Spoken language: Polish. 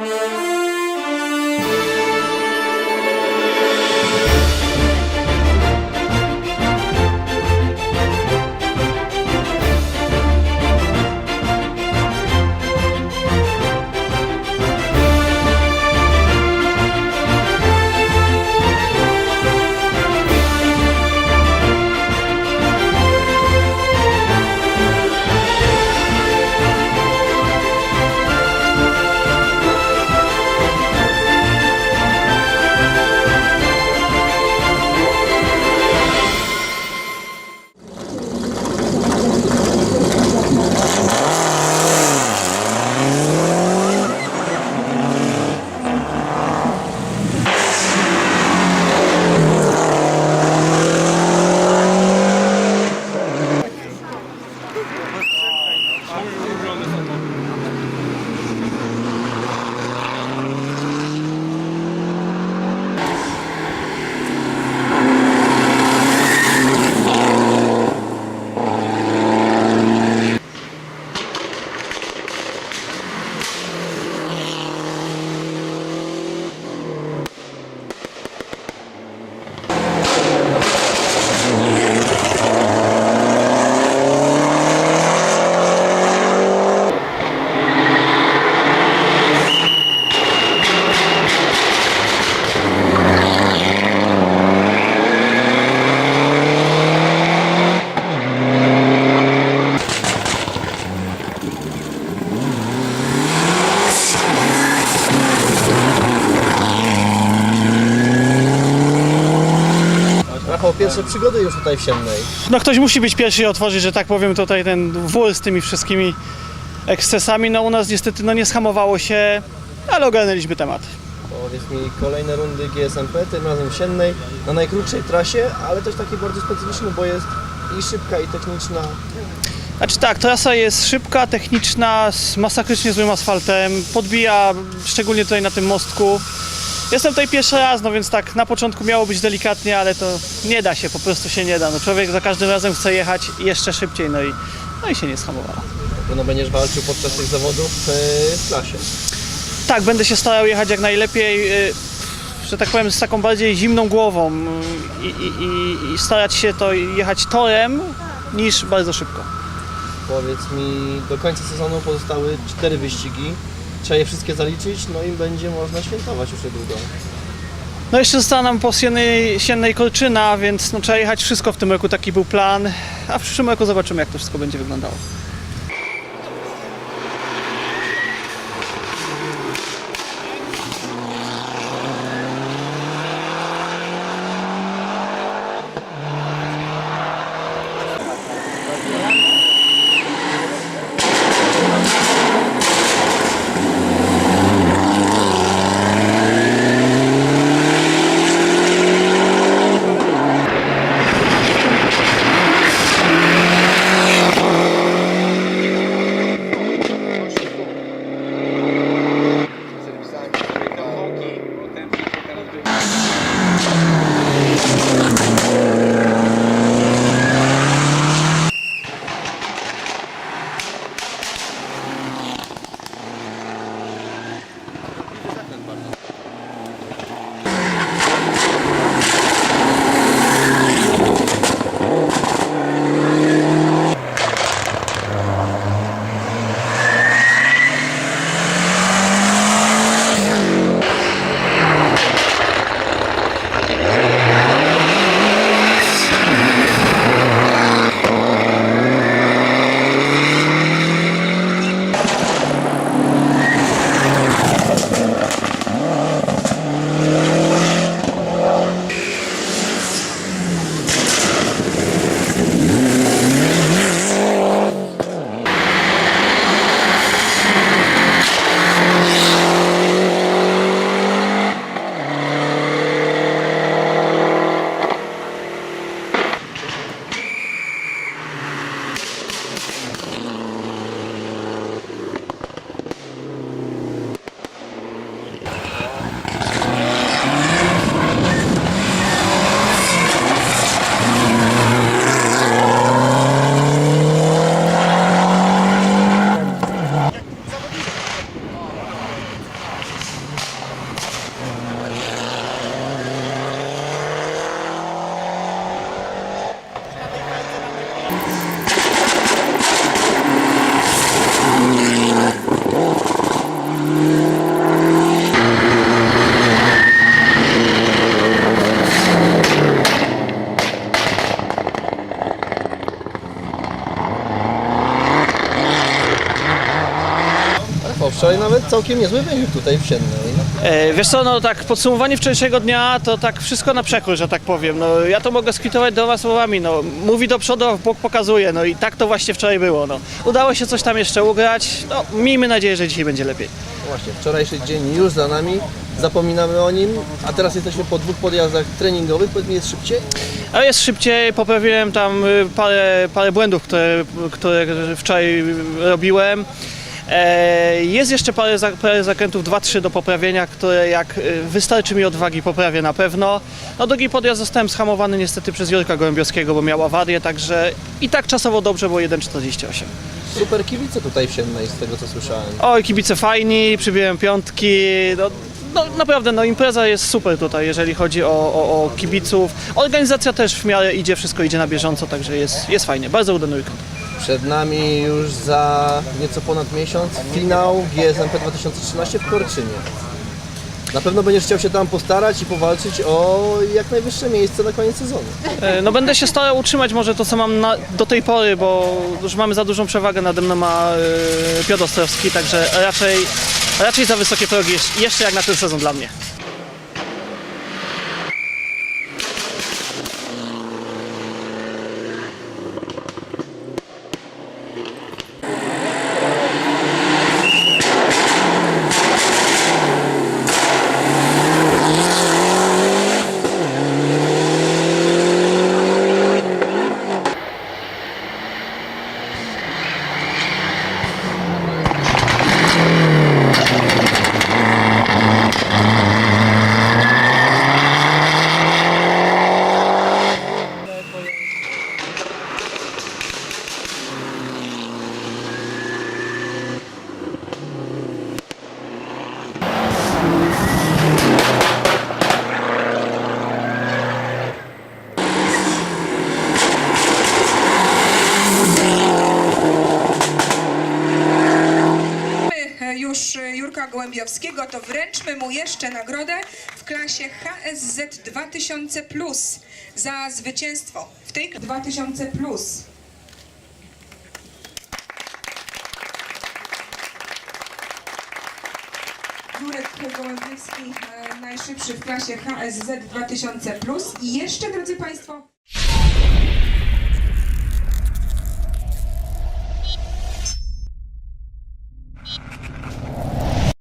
Música Pierwsze przygody już tutaj w Siennej. No ktoś musi być pierwszy i otworzyć, że tak powiem, tutaj ten wór z tymi wszystkimi ekscesami. No u nas niestety no nie schamowało się, ale ogarnęliśmy temat. Powiedz mi, kolejne rundy GSMP, tym razem w Siennej, na najkrótszej trasie, ale też takiej bardzo specyficznej, bo jest i szybka, i techniczna. Znaczy tak, trasa jest szybka, techniczna, z masakrycznie złym asfaltem, podbija, szczególnie tutaj na tym mostku. Jestem tutaj pierwszy raz, no więc tak, na początku miało być delikatnie, ale to nie da się, po prostu się nie da. No człowiek za każdym razem chce jechać jeszcze szybciej, no i, no i się nie schamowało. No będziesz walczył podczas tych zawodów e, w klasie. Tak, będę się starał jechać jak najlepiej, y, że tak powiem, z taką bardziej zimną głową i, i, i, i starać się to jechać torem niż bardzo szybko. Powiedz mi, do końca sezonu pozostały cztery wyścigi. Trzeba je wszystkie zaliczyć, no i będzie można świętować już niedługo. No jeszcze została nam po siennej, siennej Korczyna, więc no, trzeba jechać wszystko w tym roku, taki był plan, a w przyszłym roku zobaczymy jak to wszystko będzie wyglądało. Wczoraj nawet całkiem niezły wynik tutaj w Siennej. E, wiesz co, no tak, podsumowanie wczorajszego dnia to tak wszystko na przekór, że tak powiem. No, ja to mogę skwitować dwoma słowami. No, mówi do przodu, a w bok pokazuje. No i tak to właśnie wczoraj było. No. Udało się coś tam jeszcze ugrać. No, miejmy nadzieję, że dzisiaj będzie lepiej. Właśnie, wczorajszy dzień już za nami, zapominamy o nim, a teraz jesteśmy po dwóch podjazdach treningowych, powiedz mi jest szybciej? Ale jest szybciej, poprawiłem tam y, parę, parę błędów, które, które wczoraj robiłem. E, Jest jeszcze parę, parę zakrętów 2-3 do poprawienia, które jak y, wystarczy mi odwagi poprawię na pewno. No drugi podjazd zostałem schamowany niestety przez Jurka Gołębiowskiego, bo miał awarię, także i tak czasowo dobrze było 1,48. Super kibice tutaj w Siennej, z tego co słyszałem. Oj, kibice fajni, przybiłem piątki. No, no naprawdę, no impreza jest super tutaj, jeżeli chodzi o, o, o kibiców. Organizacja też w miarę idzie, wszystko idzie na bieżąco, także jest, jest fajnie. Bardzo udany weekend. Przed nami już za nieco ponad miesiąc finał GSMP 2013 w Korczynie. Na pewno będziesz chciał się tam postarać i powalczyć o jak najwyższe miejsce na koniec sezonu. E, No będę się starał utrzymać może to, co mam na, do tej pory, bo już mamy za dużą przewagę nade mną ma e, Piotr Ostrowski, także raczej, raczej za wysokie progi jeszcze- jak na ten sezon dla mnie. Mamy już Jurka Gołębiowskiego, to wręczmy mu jeszcze nagrodę w klasie HSZ 2000 za zwycięstwo w tej 2000 Jurek Gołębiowski e, najszybszy w klasie HSZ 2000 i jeszcze drodzy Państwo